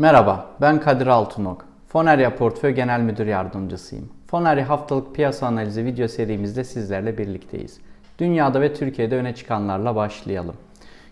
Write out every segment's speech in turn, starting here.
Merhaba, ben Kadir Altunok. Fonerya Portföy Genel Müdür Yardımcısıyım. Fonerya haftalık piyasa analizi video serimizde sizlerle birlikteyiz. Dünyada ve Türkiye'de öne çıkanlarla başlayalım.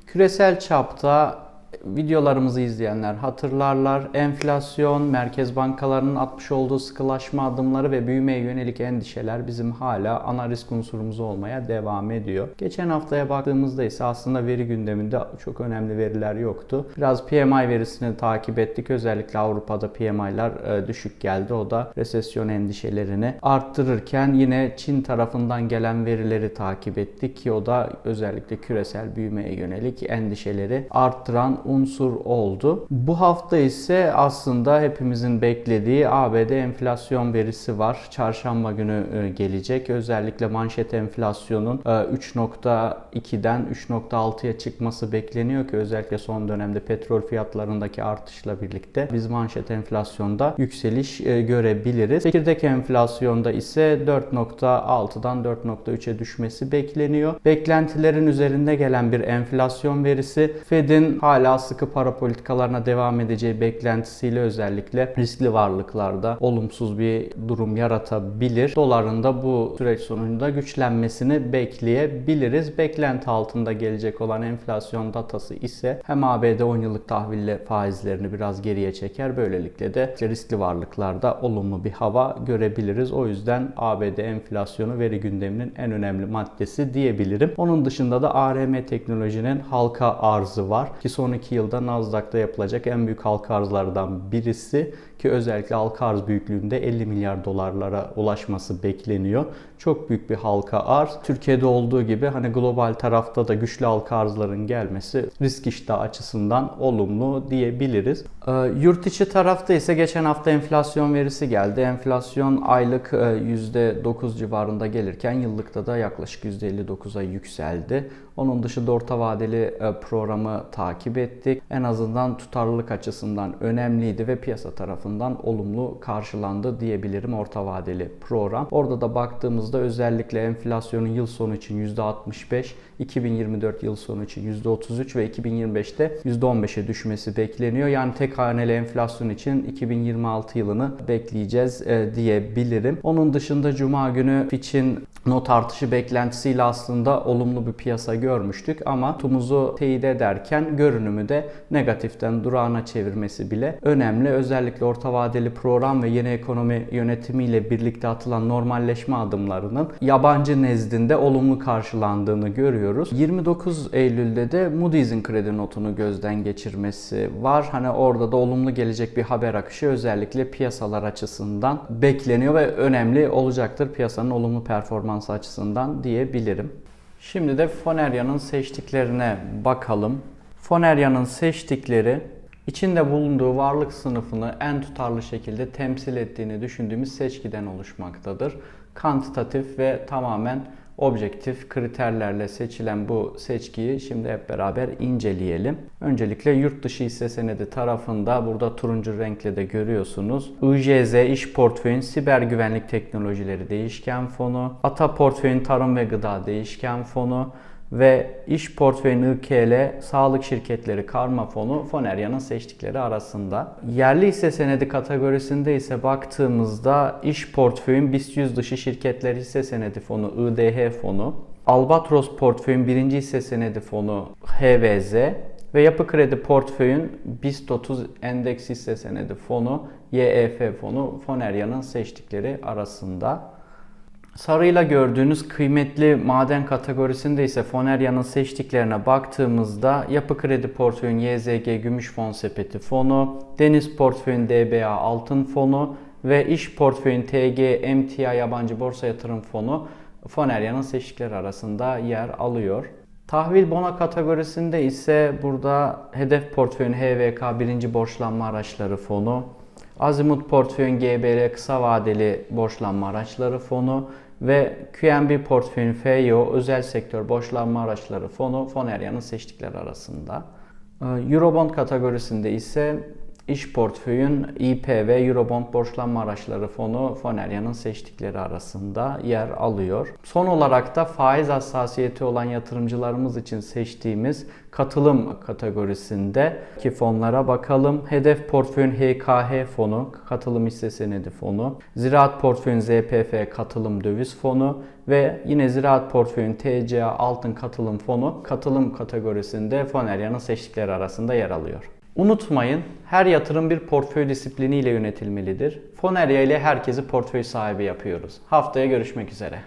Küresel çapta videolarımızı izleyenler hatırlarlar. Enflasyon, merkez bankalarının atmış olduğu sıkılaşma adımları ve büyümeye yönelik endişeler bizim hala ana risk unsurumuz olmaya devam ediyor. Geçen haftaya baktığımızda ise aslında veri gündeminde çok önemli veriler yoktu. Biraz PMI verisini takip ettik. Özellikle Avrupa'da PMI'lar e, düşük geldi. O da resesyon endişelerini arttırırken yine Çin tarafından gelen verileri takip ettik ki o da özellikle küresel büyümeye yönelik endişeleri arttıran unsur oldu. Bu hafta ise aslında hepimizin beklediği ABD enflasyon verisi var. Çarşamba günü e, gelecek. Özellikle manşet enflasyonun 3.2'den 3.6'ya çıkması bekleniyor ki özellikle son dönemde petrol fiyatlarındaki artışla birlikte biz manşet enflasyonda yükseliş e, görebiliriz. Çekirdek enflasyonda ise 4.6'dan 4.3'e düşmesi bekleniyor. Beklentilerin üzerinde gelen bir enflasyon verisi Fed'in hala sıkı para politikalarına devam edeceği beklentisiyle özellikle riskli varlıklarda olumsuz bir durum yaratabilir. Doların da bu süreç sonunda güçlenmesini bekleyebiliriz. Beklenti altında gelecek olan enflasyon datası ise hem ABD 10 yıllık tahville faizlerini biraz geriye çeker. Böylelikle de riskli varlıklarda olumlu bir hava görebiliriz. O yüzden ABD enflasyonu veri gündeminin en önemli maddesi diyebilirim. Onun dışında da ARM teknolojinin halka arzı var ki son iki yılda Nasdaq'ta yapılacak en büyük halka arzlardan birisi ki özellikle halka arz büyüklüğünde 50 milyar dolarlara ulaşması bekleniyor. Çok büyük bir halka arz. Türkiye'de olduğu gibi hani global tarafta da güçlü halka arzların gelmesi risk iştahı açısından olumlu diyebiliriz. Ee, yurt içi tarafta ise geçen hafta enflasyon verisi geldi. Enflasyon aylık %9 civarında gelirken yıllıkta da yaklaşık %59'a yükseldi. Onun dışında orta vadeli programı takip ettik. En azından tutarlılık açısından önemliydi ve piyasa tarafından olumlu karşılandı diyebilirim orta vadeli program. Orada da baktığımızda özellikle enflasyonun yıl sonu için %65, 2024 yıl sonu için %33 ve 2025'te %15'e düşmesi bekleniyor. Yani tek haneli enflasyon için 2026 yılını bekleyeceğiz diyebilirim. Onun dışında Cuma günü Fitch'in not artışı beklentisiyle aslında olumlu bir piyasa görmüştük ama tumuzu teyit ederken görünümü de negatiften durağına çevirmesi bile önemli. Özellikle orta vadeli program ve yeni ekonomi yönetimiyle birlikte atılan normalleşme adımlarının yabancı nezdinde olumlu karşılandığını görüyoruz. 29 Eylül'de de Moody's'in kredi notunu gözden geçirmesi var. Hani orada da olumlu gelecek bir haber akışı özellikle piyasalar açısından bekleniyor ve önemli olacaktır piyasanın olumlu performansı açısından diyebilirim. Şimdi de Fonerya'nın seçtiklerine bakalım. Fonerya'nın seçtikleri içinde bulunduğu varlık sınıfını en tutarlı şekilde temsil ettiğini düşündüğümüz seçkiden oluşmaktadır. Kantitatif ve tamamen objektif kriterlerle seçilen bu seçkiyi şimdi hep beraber inceleyelim. Öncelikle yurt dışı hisse senedi tarafında burada turuncu renkle de görüyorsunuz. IJZ İş Portföyün Siber Güvenlik Teknolojileri Değişken Fonu, Ata Portföyün Tarım ve Gıda Değişken Fonu, ve iş portföyün IKL Sağlık Şirketleri Karma Fonu Fonerya'nın seçtikleri arasında. Yerli hisse senedi kategorisinde ise baktığımızda iş portföyün BIST 100 dışı şirketler hisse senedi fonu IDH fonu, Albatros portföyün birinci hisse senedi fonu HVZ ve yapı kredi portföyün BIST 30 endeks hisse senedi fonu YEF fonu Fonerya'nın seçtikleri arasında. Sarıyla gördüğünüz kıymetli maden kategorisinde ise Fonerya'nın seçtiklerine baktığımızda Yapı Kredi Portföyün YZG Gümüş Fon Sepeti Fonu, Deniz Portföyün DBA Altın Fonu ve İş Portföyün TG MTA Yabancı Borsa Yatırım Fonu Fonerya'nın seçtikleri arasında yer alıyor. Tahvil bono kategorisinde ise burada Hedef Portföyün HVK Birinci Borçlanma Araçları Fonu, Azimut Portföyün GBL Kısa Vadeli Borçlanma Araçları Fonu ve QNB portföyün FEO özel sektör borçlanma araçları fonu Fonerya'nın seçtikleri arasında. Eurobond kategorisinde ise İş portföyün IP ve Eurobond borçlanma araçları fonu Fonerya'nın seçtikleri arasında yer alıyor. Son olarak da faiz hassasiyeti olan yatırımcılarımız için seçtiğimiz katılım kategorisinde ki fonlara bakalım. Hedef portföyün HKH fonu, katılım hisse senedi fonu, Ziraat portföyün ZPF katılım döviz fonu ve yine Ziraat portföyün TCA altın katılım fonu katılım kategorisinde Fonerya'nın seçtikleri arasında yer alıyor. Unutmayın, her yatırım bir portföy disiplini ile yönetilmelidir. Fonerya ile herkesi portföy sahibi yapıyoruz. Haftaya görüşmek üzere.